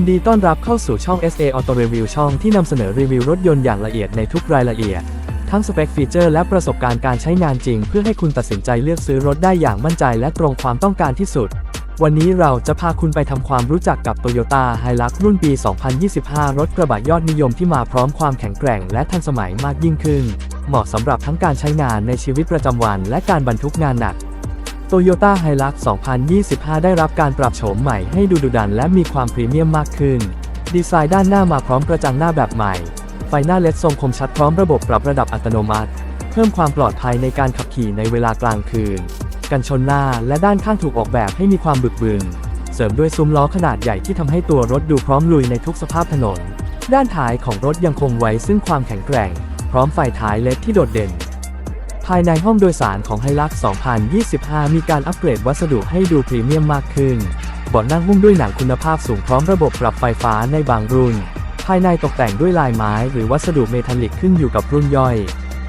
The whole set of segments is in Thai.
นดีต้อนรับเข้าสู่ช่อง SA Auto Review ช่องที่นำเสนอรีวิวรถยนต์อย่างละเอียดในทุกรายละเอียด ทั้งสเปคฟีเจอร์และประสบการณ์การใช้งานจริง เพื่อให้คุณตัดสินใจเลือกซื้อรถได้อย่างมั่นใจและตรงความต้องการที่สุด วันนี้เราจะพาคุณไปทำความรู้จักกับ Toyota Hilux รุ่นปี 2025 รถกระบะยอดนิยมที่มาพร้อมความแข็งแกร่งและทันสมัยมากยิ่งขึ้น เหมาะสำหรับทั้งการใช้งานในชีวิตประจำวัน และการบรรทุกงานหนัก Toyota Hilux 2025 ได้รับการปรับโฉมใหม่ให้ดูดุดันและมีความพรีเมียมมากขึ้น ดีไซน์ด้านหน้ามาพร้อมกระจังหน้าแบบใหม่ ไฟหน้าเลดทรงคมชัดพร้อมระบบปรับระดับอัตโนมัติ เพิ่มความปลอดภัยในการขับขี่ในเวลากลางคืน กันชนหน้าและด้านข้างถูกออกแบบให้มีความบึกบึน เสริมด้วยซุ้มล้อขนาดใหญ่ที่ทำให้ตัวรถดูพร้อมลุยในทุกสภาพถนน ด้านท้ายของรถยังคงไว้ซึ่งความแข็งแกร่ง พร้อมไฟท้ายเลดที่โดดเด่น ภายในห้องโดยสารของ Hilux 2025 มีการอัปเกรดวัสดุให้ดูพรีเมียมมากขึ้นเบาะนั่งหุ้มด้วยหนังคุณภาพสูงพร้อมระบบปรับไฟฟ้าในบางรุ่น ภายในตกแต่งด้วยลายไม้หรือวัสดุเมทัลลิกขึ้นอยู่กับรุ่นย่อย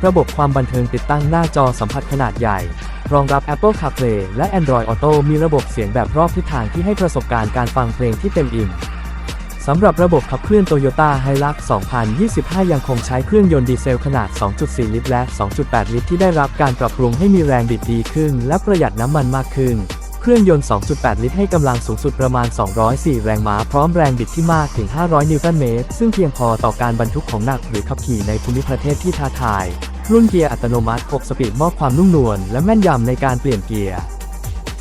ระบบความบันเทิงติดตั้งหน้าจอสัมผัสขนาดใหญ่ รองรับ Apple CarPlay และ Android Auto มีระบบเสียงแบบรอบทิศทางที่ให้ประสบการณ์การฟังเพลงที่เต็มอิ่ม สำหรับระบบขับเคลื่อน Toyota Hilux 2025 ยังคงใช้เครื่องยนต์ดีเซลขนาด 2.4 ลิตร และ 2.8 ลิตรที่ได้รับการปรับปรุงให้มีแรงบิดดีขึ้น และประหยัดน้ำมันมากขึ้น เครื่องยนต์ 2.8 ลิตรให้กำลังสูงสุดประมาณ 204 แรงม้า พร้อมแรงบิดที่มากถึง 500 นิวตันเมตร ซึ่งเพียงพอต่อการบรรทุกของหนักหรือขับขี่ในภูมิประเทศที่ท้าทาย รุ่นเกียร์อัตโนมัติ 6 สปีดมอบความนุ่มนวลและแม่นยำในการเปลี่ยนเกียร์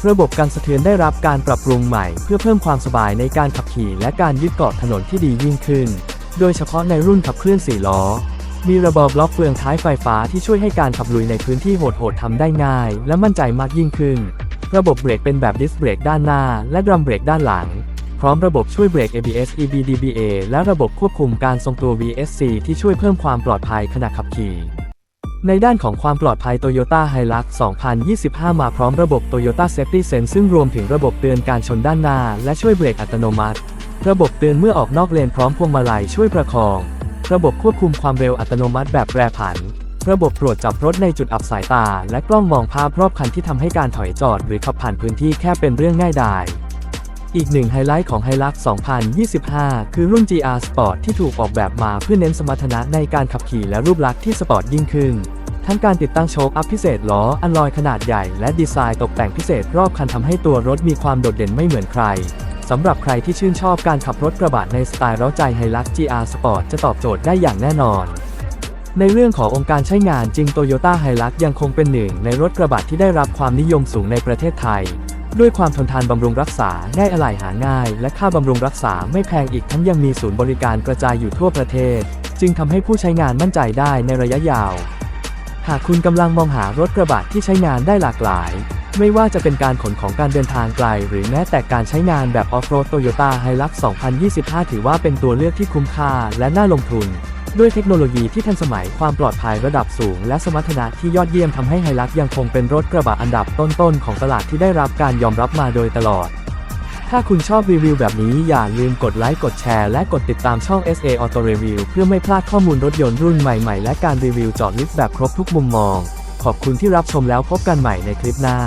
ระบบการสะเทือนได้รับการปรับปรุงใหม่ เพื่อเพิ่มความสบายในการขับขี่และการยึดเกาะถนนที่ดียิ่งขึ้น โดยเฉพาะในรุ่นขับเคลื่อน4ล้อ มีระบบล็อกเฟืองท้ายไฟฟ้าที่ช่วยให้การขับลุยในพื้นที่โหดๆทำได้ง่าย และมั่นใจมากยิ่งขึ้น ระบบเบรกเป็นแบบดิสเบรกด้านหน้า และดรัมเบรกด้านหลัง พร้อมระบบช่วยเบรก ABS EBDBA และระบบควบคุมการทรงตัว VSC ที่ช่วยเพิ่มความปลอดภัยขณะขับขี่ ในด้านของความปลอดภัย Toyota Hilux 2025 มาพร้อมระบบ Toyota Safety Sense ซึ่งรวมถึงระบบเตือนการชนด้านหน้า และช่วยเบรกอัตโนมัติ ระบบเตือนเมื่อออกนอกเลนพร้อมพวงมาลัยช่วยประคอง ระบบควบคุมความเร็วอัตโนมัติแบบแปรผัน ระบบตรวจจับรถในจุดอับสายตา และกล้องมองภาพรอบคันที่ทำให้การถอยจอด หรือขับผ่านพื้นที่แค่เป็นเรื่องง่ายดาย อีกหนึ่งไฮไลท์ของ Hilux 2025 คือรุ่น GR Sport ที่ถูกออกแบบมาเพื่อเน้นสมรรถนะในการขับขี่และรูปลักษณ์ที่สปอร์ตยิ่งขึ้น ทั้งการติดตั้งโชคอัพพิเศษล้ออันลอยขนาดใหญ่และดีไซน์ตกแต่งพิเศษรอบคันทำให้ตัวรถมีความโดดเด่นไม่เหมือนใครสำหรับใครที่ชื่นชอบการขับรถกระบะในสไตล์เร้าใจ Hilux GR Sport จะตอบโจทย์ได้อย่างแน่นอนในเรื่องขององค์การใช้งานจริง Toyota Hilux ยังคงเป็นหนึ่งในรถกระบะที่ได้รับความนิยมสูงในประเทศไทย ด้วยความทนทานบำรุงรักษาง่ายอะไหล่หาง่าย และค่าบำรุงรักษาไม่แพงอีกทั้งยังมีศูนย์บริการกระจายอยู่ทั่วประเทศ จึงทำให้ผู้ใช้งานมั่นใจได้ในระยะยาว หากคุณกำลังมองหารถกระบะที่ใช้งานได้หลากหลาย ไม่ว่าจะเป็นการขนของการเดินทางไกล หรือแม้แต่การใช้งานแบบออฟโรดโตโยต้าไฮลัก2025 ถือว่าเป็นตัวเลือกที่คุ้มค่าและน่าลงทุน ด้วยเทคโนโลยีที่ทันสมัยความปลอดภัยระดับสูง และสมรรถนะที่ยอดเยี่ยมทำให้ไฮลักยังคงเป็นรถกระบะอันดับต้นๆของตลาดที่ได้รับการยอมรับมาโดยตลอด ถ้าคุณชอบรีวิวแบบนี้อย่าลืมกดไลค์กดแชร์และกดติดตามช่อง SA Auto Review เพื่อไม่พลาดข้อมูลรถยนต์รุ่นใหม่ๆ และการรีวิวจอดลึกแบบครบทุกมุมมอง ขอบคุณที่รับชมแล้วพบกันใหม่ในคลิปหน้า